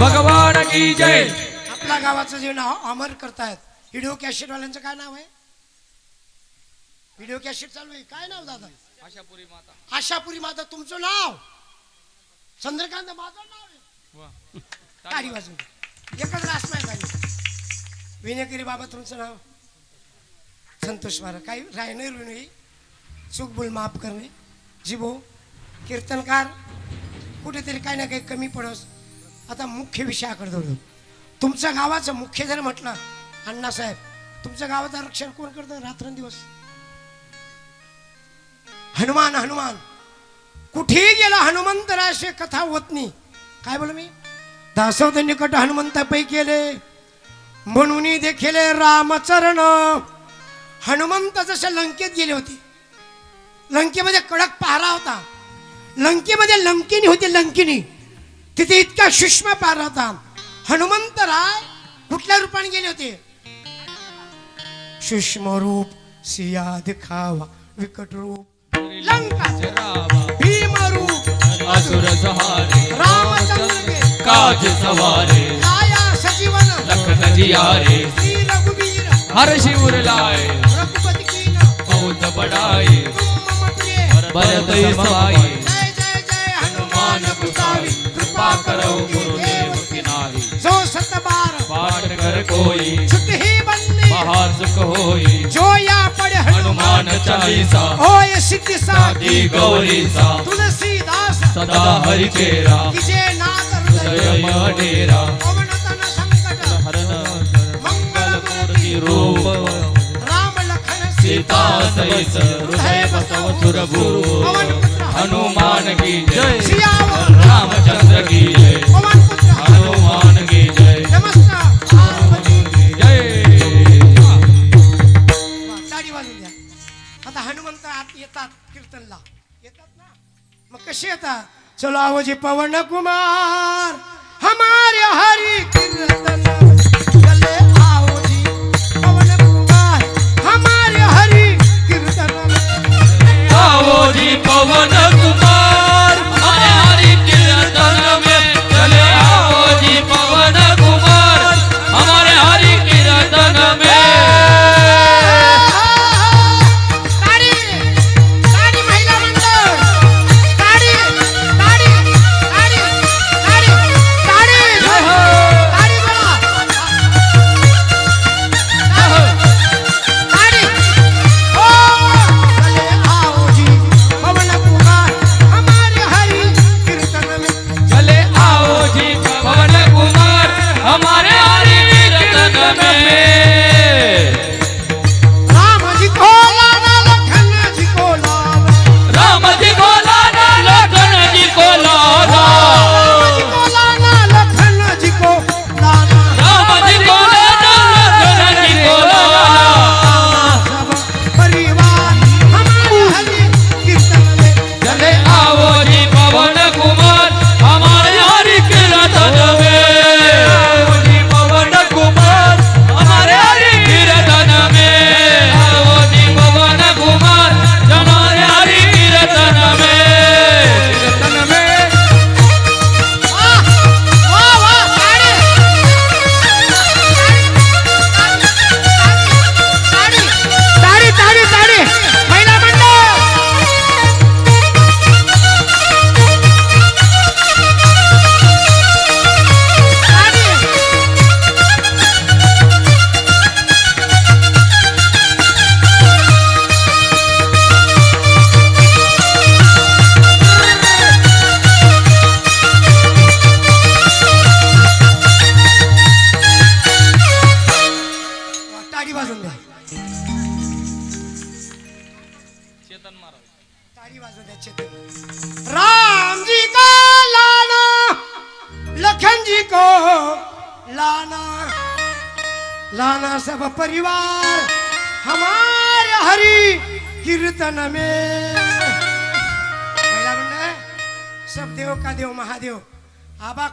भगवान की जय। आपल्या गावाचं जे नाव अमर करतायत व्हिडिओ कॅसेट वाल्यांचं काय नाव आहे? व्हिडिओ कॅसेट चालू आहे. काय नाव दादा? आशापुरी माता. आशापुरी माता तुमचं नाव? चंद्रकांत माझं नाव आहे. तारी वाजून एकच रास नाही पाहिजे विनेकरी बाबा तुमचं नाव? संतोष मारा काही राय नाही ऋण नाही. चूक बोल माफ करणे. जिभो कीर्तनकार कुठेतरी काही ना काही कमी पडस. आता मुख्य विषयाकडे धरू तुमच्या गावाचं मुख्य जर म्हटलं अण्णासाहेब तुमच्या गावाचं रक्षण कोण करतं? रात्रंदिवस. हनुमान हनुमान. कुठेही गेला हनुमंतराशे कथा होत नाही. काय बोल मी? दासवत निकट हनुमंत पै केले. म्हणून देखील रामचरण. हनुमंत जसे लंकेत गेले होते. लंकेमध्ये कडक पहारा होता. लंकेमध्ये लंकिनी होती लंकिनी. तिथे इतका सूक्ष्म पहारा होता हनुमंतराय कुठल्या रूपाने गेले होते? सूक्ष्म रूप सिया दिखावा विकट रूप लंका। भीम रूप असुर सहारे रामचंद्र काज सवारे आया सजीवन। लखन जियारे श्री रघुवीर। हर शिवर लाए रघुपति की बहुत बड़ाई भरत समाई। कोई। ही सुख होई जो या पढ़े हनुमान चालीसा। होय सिद्धि साधी गौरी सा तुलसीदास। सदा हरि नाथ हृदय हृदय डेरा पवन तन संकट। हरण मंगल मूर्ति रूप। राम लखन सीता सहित। हृदय बसव पवन पुत्र हनुमान की जय। सियावर रामचंद्र की जय। कसे येतात चलो आवजी पवन कुमार हमारे हरी कीर्तन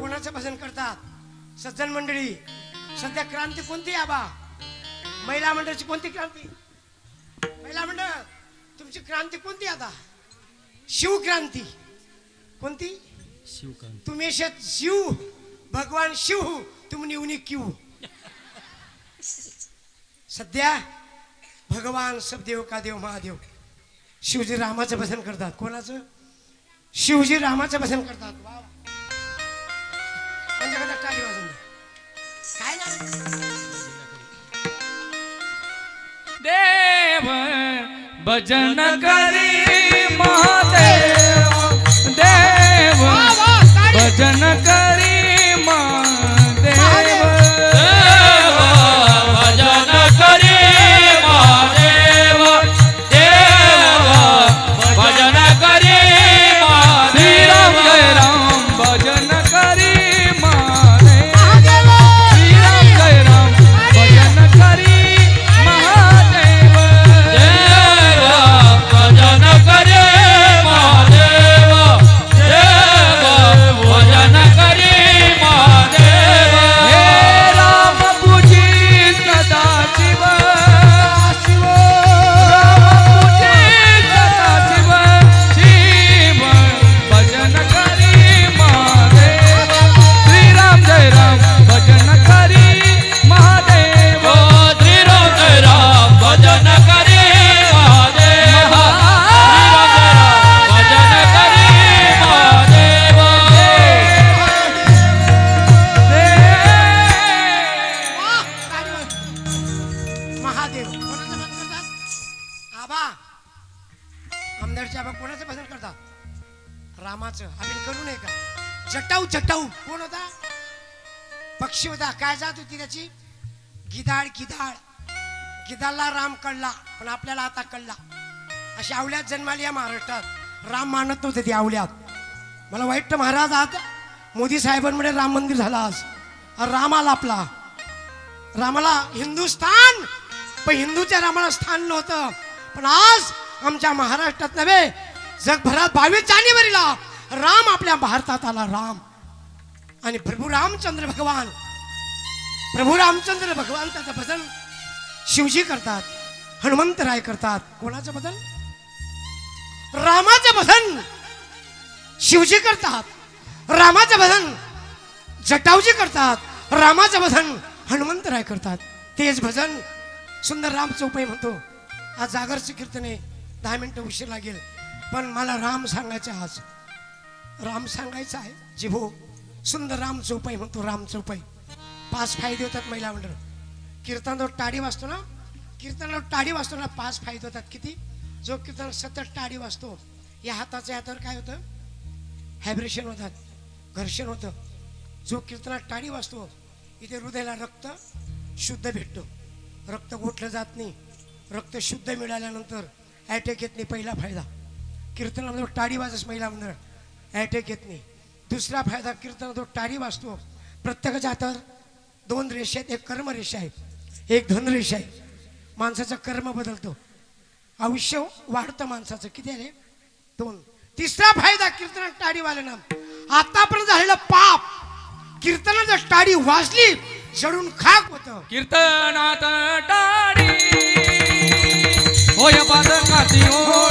कोणाचं भजन करतात? सज्जन मंडळी सध्या क्रांती कोणती आबा? महिला मंडळाची कोणती क्रांती? महिला मंडळ तुमची क्रांती कोणती आता? शिवक्रांती. कोणती? शिवकांत तुम्ही शिव भगवान शिव तुम निवनी क्यू. सध्या भगवान सबदेव का देव महादेव शिवजी रामाचं भजन करतात. कोणाचं? शिवजी रामाचं भजन करतात. वा. टाळी द्या. काय देव भजन करी महादेव देव. भजन आमदारचे कोणाचं भजन करता? रामाचं. आपण करू नये का? जटाऊ जटाऊ. कोण होता? पक्षी होता. काय जात होती त्याची? गिधाड गिधाड. गिधाडला राम कळला पण आपल्याला आता कळला. अशी आवल्यात जन्माली या महाराष्ट्रात. राम मानत नव्हते ती आवल्यात. मला वाईट महाराज आहात. मोदी साहेबांमुळे राम मंदिर झाला आज. राम आला आपला. रामाला हिंदुस्थान. पण हिंदूच्या रामाला स्थान नव्हतं. पण आज आमच्या महाराष्ट्रात नव्हे जगभरात बावीस जानेवारीला राम आपल्या भारतात आला राम. आणि प्रभू रामचंद्र भगवान प्रभू रामचंद्र भगवान त्याचं भजन शिवजी करतात हनुमंतराय करतात. कोणाचं भजन? रामाचं भजन शिवजी करतात. रामाचं भजन जटावजी करतात. रामाचं भजन हनुमंतराय करतात. तेच भजन सुंदर राम चौपाई म्हणतो. आज जागरची कीर्तने दहा मिनटं उशीर लागेल. पण मला राम सांगायचं आज. राम सांगायचं आहे जिभो सुंदर राम चौपाई म्हणतो राम चौपाई. पाच फायदे होतात महिला मंडळ. कीर्तनावर टाळी वाजतो ना? कीर्तनावर टाळी वाजतो ना? पाच फायदे होतात. किती? जो कीर्तन सतत टाळी वाजतो या हाताच्या हातावर काय होतं? हायब्रेशन होतात. घर्षण होतं. जो कीर्तनात टाळी वाजतो इथे हृदयाला रक्त शुद्ध भेटतो. रक्त गोठलं जात नाही. रक्त शुद्ध मिळाल्यानंतर ॲटॅक येत नाही पहिला फायदा. कीर्तनामध्ये टाळी वाजस महिला मंडळ. ॲटॅक येत नाही. दुसरा फायदा कीर्तनात टाळी वाजतो. प्रत्येकाच्या हातावर दोन रेषा आहेत एक कर्मरेषा आहे एक धनरेषा आहे. माणसाचं कर्म बदलतो. आयुष्य वाढतं माणसाचं. किती आहे रे दोन. तिसरा फायदा कीर्तनात टाळी वाजणं. आतापर्यंत झालेलं पाप कीर्तनात जर टाळी वाजली जडून खाक होतं. कीर्तनात टाळी होय पातकाची होडी होय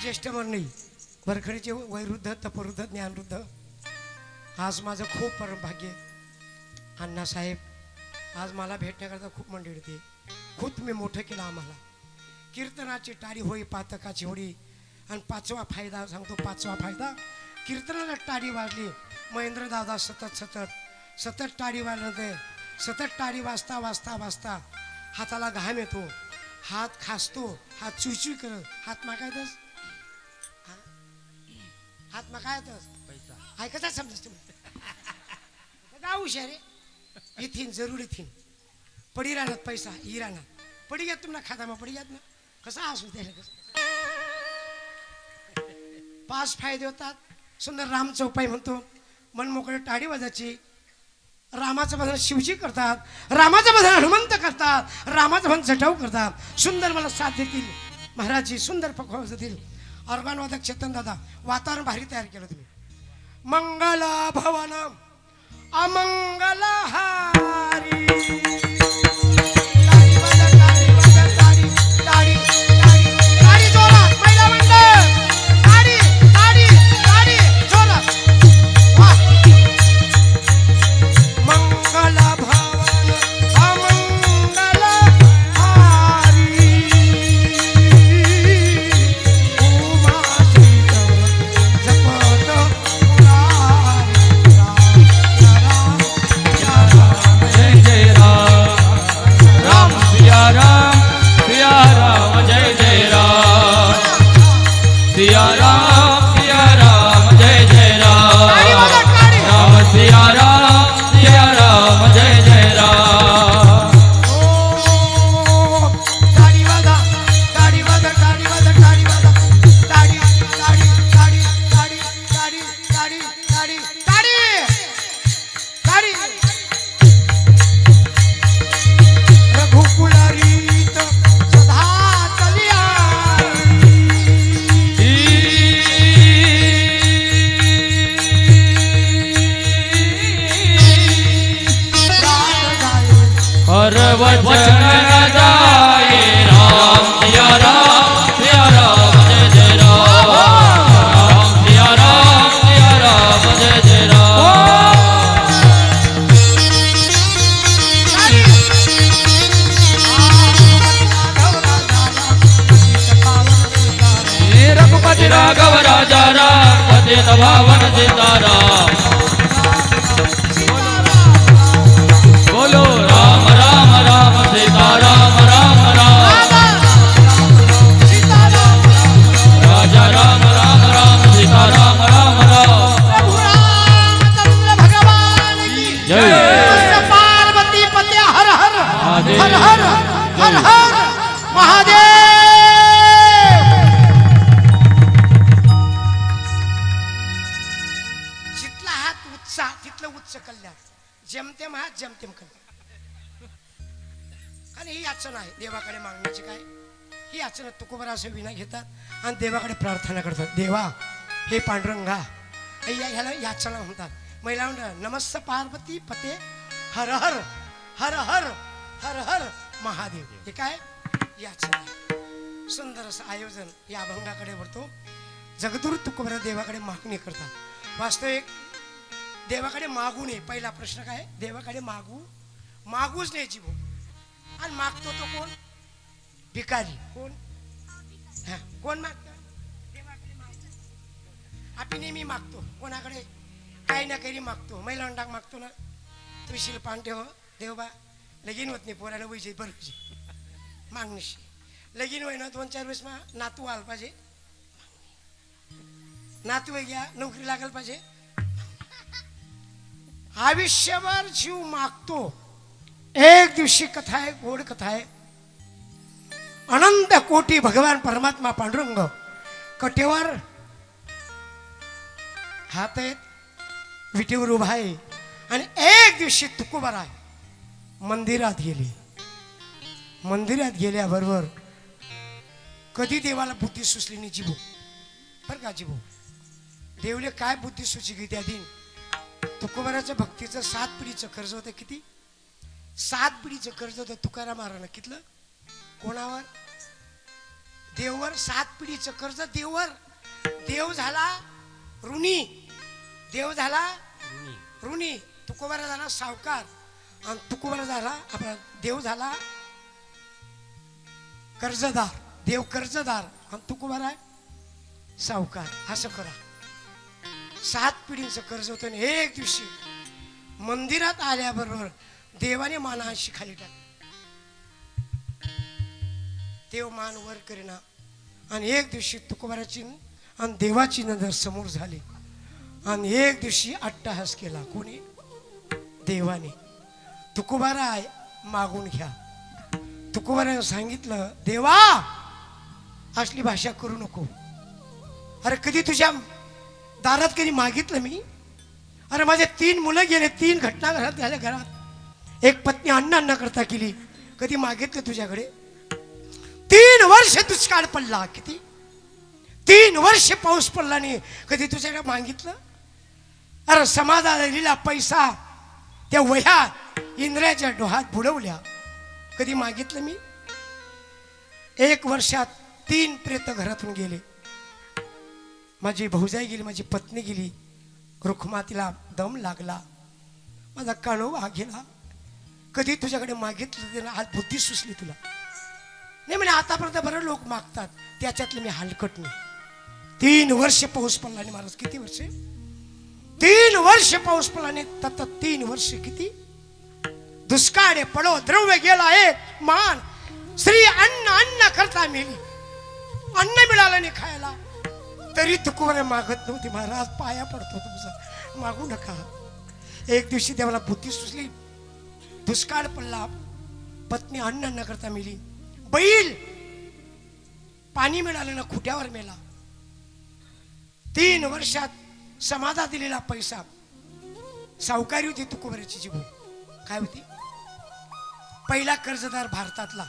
ज्येष्ठ मंडळी बरखडीचे वैरुद्ध तपवृद्ध ज्ञानवृद्ध. आज माझं खूप परमभाग्य आहे. अण्णासाहेब आज मला भेटण्याकरता खूप मंडळी होती खूप मी मोठं केलं आम्हाला. कीर्तनाची टाळी होई पातकाची होडी. आणि पाचवा फायदा सांगतो पाचवा फायदा. कीर्तनाला टाळी वाजली. महेंद्र दादा सतत सतत सतत टाळी वाजते सतत टाळी वाजता वाजता वाजता हाताला घाम येतो. हात खासतो हात चुचुई करत हात मागायतस? हात मागायतस? पैसा. ऐकतच समजस तुम्ही हुशार आहे? येथीन जरूर येथीन पडी राहणार पैसा ही राहणार पडी घ्या तुम्हाला खाता मग पडी घ्यात ना. कसा असू त्याला पाच फायदे होतात. सुंदर राम चौपाई म्हणतो मनमोकळे टाळी वाजायची. रामाचं भजन शिवजी करतात. रामाचं भजन हनुमंत करतात. रामाचं भजन जटाऊ करतात. सुंदर मला साथ देतील. महाराजजी सुंदर पकवाज देतील ऑर्गानवादक चेतन दादा वातावरण भारी तयार केलं तुम्ही. मंगल भवन अमंगल हा. રાઘવ રાજા રામ પતે નવા વન સીતારામ हात उत्साह तिथलं उच्च कल्याण. जमतेम हा जमतेम कल्याण आणि ही याचना आहे. देवाकडे मागण्याची काय? ही याचना तुकोबर असं विना घेतात आणि देवाकडे प्रार्थना करतात. देवा हे पांडुरंगा ह्याला याचना म्हणतात. महिला म्हणतात नमस्त पार्वती पते हर हर हर हर हर हर महादेव. हे काय? याचना आहे. सुंदर असं आयोजन या अभंगाकडे वरतो जगदूर तुकोबर देवाकडे मागणी करतात. वास्तविक देवाकडे मागू नये. पहिला प्रश्न काय? देवाकडे मागू? मागूच नाही जीव. आणि मागतो तो कोण? भिकारी. कोण? हा, कोण मागतो? देवाकडे मागतो. आपण नेहमी मागतो. कोणाकडे? काही ना काही मागतो. महिला डाक मागतो ना. तुम्ही पान ठेव. देवबा लगीन होत नाही पोराला वैसे बरोबर मागणीशी. लगीन होय ना दोन चार वेळेस मा नातू आला पाहिजे. नातू घ्या. नोकरी लागल पाहिजे. आयुष्यभर जीव मागतो. एक दिवशी कथा आहे गोड कथा आहे. अनंत कोटी भगवान परमात्मा पांडुरंग कटेवर हात आहेत विटेवर उभा आहे आणि एक दिवशी तुकोबार आहे. मंदिरात गेली. मंदिरात गेल्याबरोबर कधी देवाला बुद्धी सुचली नाही जिभू. बरं का जिभू? देवले काय बुद्धी सुची की त्या दिन? तुकोबाराच्या भक्तीचं सात पिढीचं कर्ज होतं किती? सात पिढीचं कर्ज होतं तुकाराम महाराजांना. कितलं? कोणावर? देववर. सात पिढीचं कर्ज देववर. देव झाला ऋणी. देव झाला ऋणी. तुकोबारा झाला सावकार. आणि तुकोबारा झाला आपला देव झाला कर्जदार. देव कर्जदार. आणि तुकोबारा सावकार. असं करा. सात पिढींचं कर्ज होतं आणि एक दिवशी मंदिरात आल्याबरोबर देवाने मानाशी खाली टाक देव मान वर करीना. आणि एक दिवशी तुकोबाराची आणि देवाची नजर समोर झाली. आणि एक दिवशी अट्टाहास केला. कोणी? देवाने. तुकोबारा आहे मागून घ्या. तुकोबाराने सांगितलं देवा असली भाषा करू नको. अरे कधी तुझ्या दारात कधी मागितलं मी? अरे माझे तीन मुलं गेले तीन घटना घरात झाल्या घरात. एक पत्नी अन्न अन्न करता केली. कधी मागितलं तुझ्याकडे? तीन वर्ष दुष्काळ पडला. किती? तीन वर्ष पाऊस पडला नाही. कधी तुझ्याकडे मागितलं? अरे समाजाला दिला पैसा. त्या वह्या इंद्राच्या डोहात बुडवल्या. कधी मागितलं मी? एक वर्षात तीन प्रेत घरातून गेले. माझी भाऊजाई गेली माझी पत्नी गेली. रुखमातीला दम लागला. माझा कानोबा गेला. कधी तुझ्याकडे मागितलं तिला आज बुद्धी सुचली तुला. नाही म्हणे आतापर्यंत बरं लोक मागतात. त्याच्यातलं मी हलकट नाही. तीन वर्ष पाऊस पडला नाही महाराज. किती वर्ष? तीन वर्ष पाऊस पडला नाही. तत तीन वर्ष किती? दुष्काळे पडो द्रव्य गेला एक मान. श्री अन्न अन्न करता मिली. अन्न मिळालं नाही खायला. तरी तुकोबरे मागत नव्हती. महाराज पाया पडतो तुमचा. मागू नका. एक दिवशी देवाला बुद्धी सुचली. दुष्काळ पडला. पत्नी अन्न न करता मेली. बैल! पाणी मिळालं ना खुट्यावर मेला. तीन वर्षात समाजात दिलेला पैसा. सावकारी होती तुकोबऱ्याची जीव काय होती? पहिला कर्जदार भारतातला.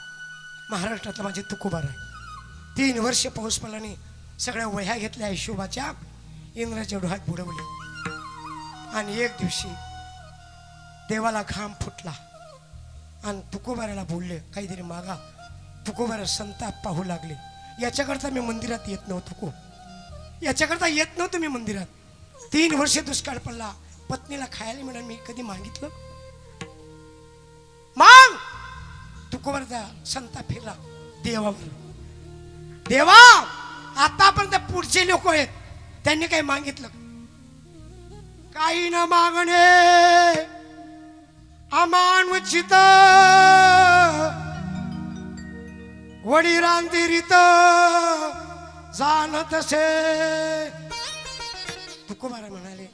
महाराष्ट्रातला माझे तुकोबार आहे. तीन वर्ष पाऊस पडला नाही. सगळ्या वह्या घेतल्या हिशोबाच्या इंद्राच्या डोळ्यात बुडवले. आणि एक दिवशी देवाला घाम फुटला. आणि तुकोबाऱ्याला बोलले काहीतरी मागा. तुकोबाऱ्या संताप पाहू लागले. याच्याकरता मी मंदिरात येत नव्हतो को. याच्याकरता येत नव्हतो मी मंदिरात. तीन वर्षे दुष्काळ पडला. पत्नीला खायला मिळालं मी कधी मागितलं? मांग. तुकोबाऱ्याचा संताप फिरला. देवावर. देवा आतापर्यंत पुढचे लोक आहेत. त्यांनी काही मागितलं. काही न मागणे. अमानुचित वडीरांतिरित जाणत तसे. तुकोबारा म्हणाले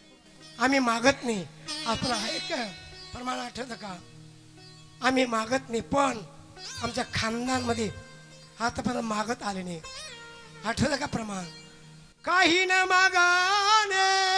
आम्ही मागत नाही. आपण आहे का प्रमाण आठवतं का? आम्ही मागत नाही पण आमच्या खानदानमध्ये आतापर्यंत मागत आले नाही. आठवलं का प्रमाण? काही न मागाने